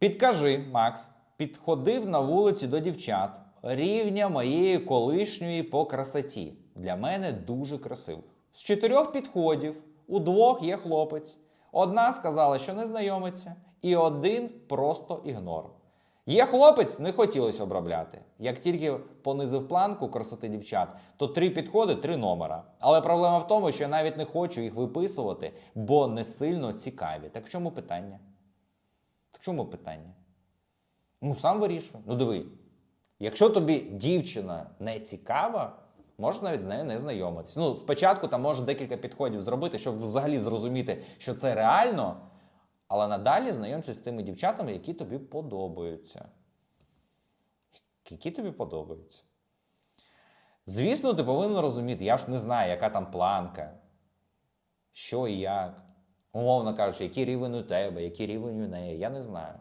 Підкажи, Макс, підходив на вулиці до дівчат рівня моєї колишньої по красоті. Для мене дуже красивих. З чотирьох підходів у двох є хлопець. Одна сказала, що не знайомиться, і один просто ігнор. Є хлопець, не хотілося обробляти. Як тільки понизив планку красоти дівчат, то три підходи, три номера. Але проблема в тому, що я навіть не хочу їх виписувати, бо не сильно цікаві. Так в чому питання? Чому питання? Ну, сам вирішуй. Ну диви. Якщо тобі дівчина не цікава, можеш навіть з нею не знайомитись. Ну, спочатку там можеш декілька підходів зробити, щоб взагалі зрозуміти, що це реально. Але надалі знайомся з тими дівчатами, які тобі подобаються. Які тобі подобаються. Звісно, ти повинен розуміти, я ж не знаю, яка там планка, що і як. Умовно кажучи, який рівень у тебе, який рівень у неї, я не знаю.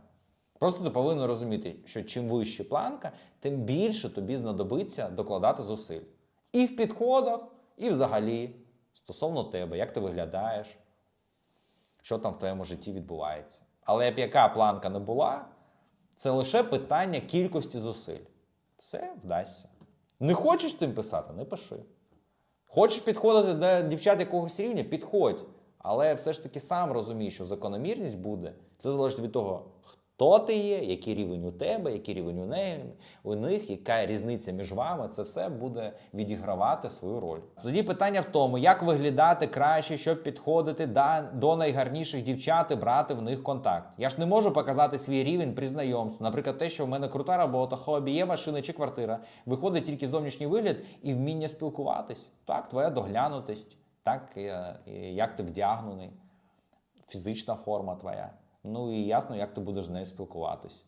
Просто ти повинен розуміти, що чим вище планка, тим більше тобі знадобиться докладати зусиль. І в підходах, і взагалі, стосовно тебе, як ти виглядаєш, що там в твоєму житті відбувається. Але б яка планка не була, це лише питання кількості зусиль. Все вдасться. Не хочеш тим писати, не пиши. Хочеш підходити до дівчат якогось рівня, підходь. Але все ж таки сам розумій, що закономірність буде. Це залежить від того, хто ти є, який рівень у тебе, який рівень у неї, у них, яка різниця між вами. Це все буде відігравати свою роль. Тоді питання в тому, як виглядати краще, щоб підходити до найгарніших дівчат і брати в них контакт. Я ж не можу показати свій рівень при знайомстві. Наприклад, те, що в мене крута робота, хобі, є машина чи квартира. Виходить тільки зовнішній вигляд і вміння спілкуватись. Так, твоя доглянутість, так, е, як ти вдягнений, фізична форма твоя. Ну і ясно, як ти будеш з нею спілкуватись.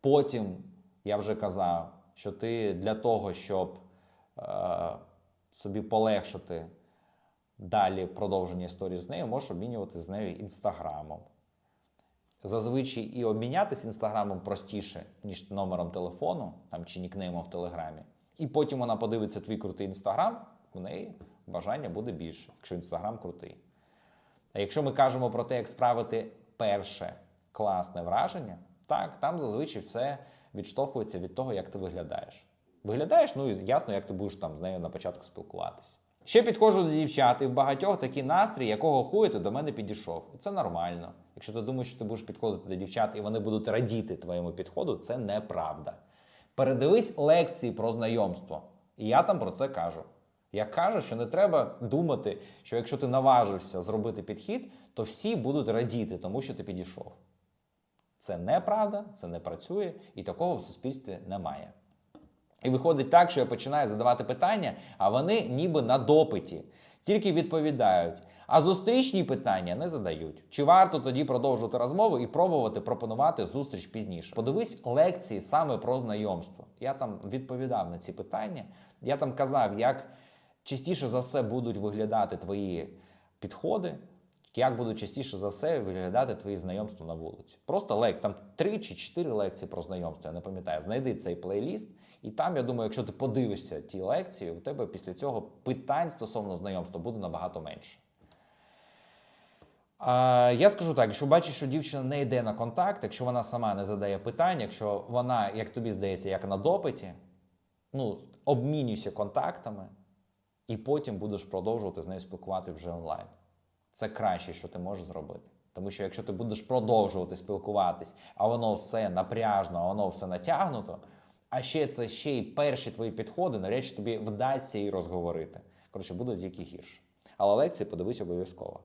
Потім я вже казав, що ти для того, щоб е, собі полегшити далі продовження історії з нею, можеш обмінюватися з нею інстаграмом. Зазвичай і обмінятися інстаграмом простіше, ніж номером телефону там, чи нікнеймом в Телеграмі. І потім вона подивиться твій крутий інстаграм, в неї бажання буде більше, якщо інстаграм крутий. А якщо ми кажемо про те, як справити перше класне враження, так, там зазвичай все відштовхується від того, як ти виглядаєш. Виглядаєш, ну і ясно, як ти будеш там з нею на початку спілкуватися. Ще підходжу до дівчат, і в багатьох такий настрій, якого хуя ти до мене підійшов. І це нормально. Якщо ти думаєш, що ти будеш підходити до дівчат і вони будуть радіти твоєму підходу, це неправда. Передивись лекції про знайомство. І я там про це кажу. Я кажу, що не треба думати, що якщо ти наважився зробити підхід, то всі будуть радіти, тому що ти підійшов. Це неправда, це не працює, і такого в суспільстві немає. І виходить так, що я починаю задавати питання, а вони ніби на допиті, тільки відповідають. А зустрічні питання не задають. Чи варто тоді продовжувати розмову і пробувати пропонувати зустріч пізніше? Подивись лекції саме про знайомство. Я там відповідав на ці питання. Я там казав, як частіше за все будуть виглядати твої підходи, як будуть частіше за все виглядати твої знайомства на вулиці. Просто лек, там три чи чотири лекції про знайомство, я не пам'ятаю. Знайди цей плейліст, і там, я думаю, якщо ти подивишся ті лекції, у тебе після цього питань стосовно знайомства буде набагато менше. Я скажу так: якщо бачиш, що дівчина не йде на контакт, якщо вона сама не задає питань, якщо вона, як тобі здається, як на допиті, ну, обмінюйся контактами, і потім будеш продовжувати з нею спілкувати вже онлайн. Це краще, що ти можеш зробити. Тому що якщо ти будеш продовжувати спілкуватись, а воно все напряжно, а воно все натягнуто, а ще це ще й перші твої підходи, навряд чи тобі вдасться її розговорити. Коротше, буде тільки гірше. Але лекції подивись обов'язково.